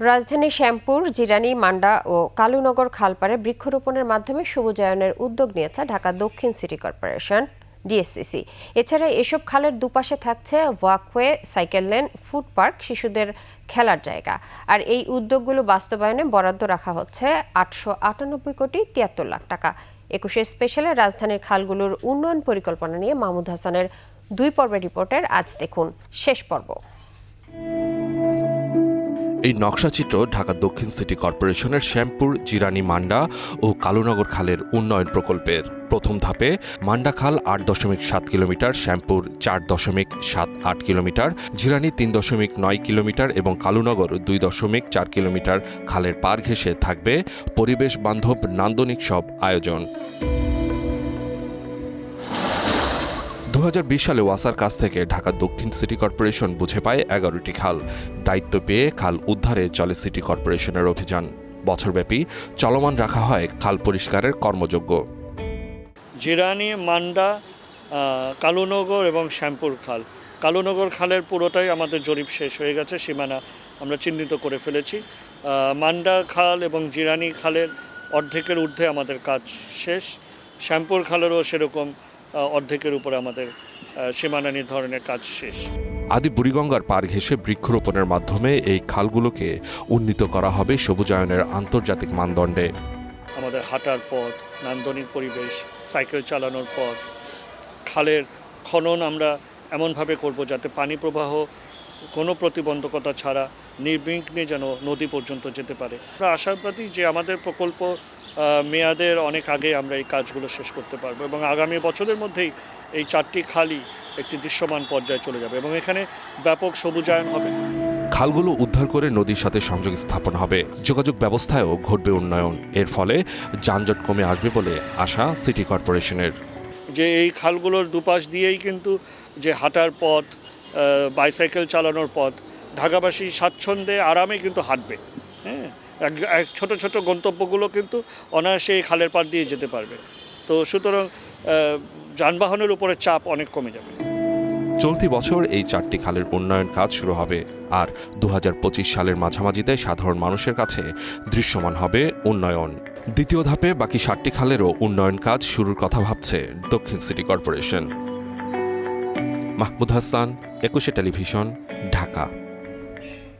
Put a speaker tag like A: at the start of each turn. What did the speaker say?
A: রাজধানীর শ্যামপুর, জিরানি, মান্ডা ও কালুনগর খালপাড়ে বৃক্ষরোপণের মাধ্যমে সবুজায়নের উদ্যোগ নিয়েছে ঢাকা দক্ষিণ সিটি কর্পোরেশন, ডিএসসিসি। এছাড়া এসব খালের দুপাশে থাকছে walkway, cycle lane, food park, শিশুদের খেলার জায়গা। আর এই উদ্যোগগুলো বাস্তবায়নে বরাদ্দ রাখা হচ্ছে আটশো আটানব্বই কোটি তিয়াত্তর লাখ টাকা। একুশে স্পেশালে রাজধানীর খালগুলোর উন্নয়ন পরিকল্পনা নিয়ে মাহমুদ হাসানের দুই পর্বের রিপোর্টের আজ দেখুন শেষ পর্ব।
B: এই নকশাচিত্র ঢাকা দক্ষিণ সিটি কর্পোরেশনের শ্যামপুর, জিরানি, মান্ডা ও কালুনগর খালের উন্নয়ন প্রকল্পের। প্রথম ধাপে মান্ডা খাল আট দশমিক সাত কিলোমিটার, শ্যামপুর চার দশমিক সাত আট কিলোমিটার, জিরানি তিন দশমিক নয় কিলোমিটার এবং কালুনগর দুই দশমিক চার কিলোমিটার খালের পার ঘেঁষে থাকবে পরিবেশ বান্ধব নান্দনিক সব আয়োজন। সালে ওয়াসার কাছ থেকে ঢাকা দক্ষিণ সিটি কর্পোরেশন বুঝে পায় এগারোটি খাল। দায়িত্ব পেয়ে খাল উদ্ধারে চলে সিটি কর্পোরেশনের অভিযান। বছরব্যাপী চলমান রাখা হয় খাল পরিষ্কারের কর্মযোগ্য
C: জিরানি, মান্ডা কালুনগর এবং শ্যামপুর খাল। কালুনগর খালের পুরোটাই আমাদের জরিপ শেষ হয়ে গেছে, সীমানা আমরা চিহ্নিত করে ফেলেছি। মান্ডা খাল এবং জিরানি খালের অর্ধেকের ঊর্ধ্বে আমাদের কাজ শেষ। শ্যামপুর খালেরও সেরকম অর্ধেকের উপরে আমাদের সীমানা নির্ধারণের কাজ শেষ।
B: আদি বুড়িগঙ্গার পার ঘেঁষে বৃক্ষরোপণের মাধ্যমে এই খালগুলোকে উন্নীত করা হবে সবুজায়নের আন্তর্জাতিক মানদণ্ডে।
C: আমাদের হাঁটার পথ নান্দনিক পরিবেশ সাইকেল চালানোর পথ খালের খনন আমরা এমনভাবে করব যাতে পানি প্রবাহ কোনো প্রতিবন্ধকতা ছাড়া নির্বিঘ্নে যেন নদী পর্যন্ত যেতে পারে। আমরা আশাবাদী যে আমাদের প্রকল্প মেয়াদের অনেক আগে আমরা এই কাজগুলো শেষ করতে পারব এবং আগামী বছরের মধ্যেই এই চারটি খালই একটি দৃশ্যমান পর্যায়ে চলে যাবে এবং এখানে ব্যাপক সবুজায়ন হবে।
B: খালগুলো উদ্ধার করে নদীর সাথে সংযোগ স্থাপন হবে। যোগাযোগ ব্যবস্থায়ও ঘটবে উন্নয়ন। এর ফলে যানজট কমে আসবে বলে আশা সিটি কর্পোরেশনের।
C: যে এই খালগুলোর দুপাশ দিয়েই কিন্তু যে হাঁটার পথ বাইসাইকেল চালানোর পথ ঢাকাবাসী স্বাচ্ছন্দ্যে আরামে কিন্তু হাঁটবে। হ্যাঁ? ছোট ছোট গন্তব্যগুলো কিন্তু অনায়াসে এই খালের পাড় দিয়ে যেতে পারবে। তো সুতরাং যানবাহনের উপরে চাপ অনেক কমে যাবে।
B: চলতি বছর এই চারটি খালের উন্নয়ন কাজ শুরু হবে আর দু হাজার পঁচিশ সালের মাঝামাঝিতে সাধারণ মানুষের কাছে দৃশ্যমান হবে উন্নয়ন। দ্বিতীয় ধাপে বাকি সাতটি খালেরও উন্নয়ন কাজ শুরুর কথা ভাবছে দক্ষিণ সিটি কর্পোরেশন। মাহমুদ হাসান, একুশে টেলিভিশন, ঢাকা।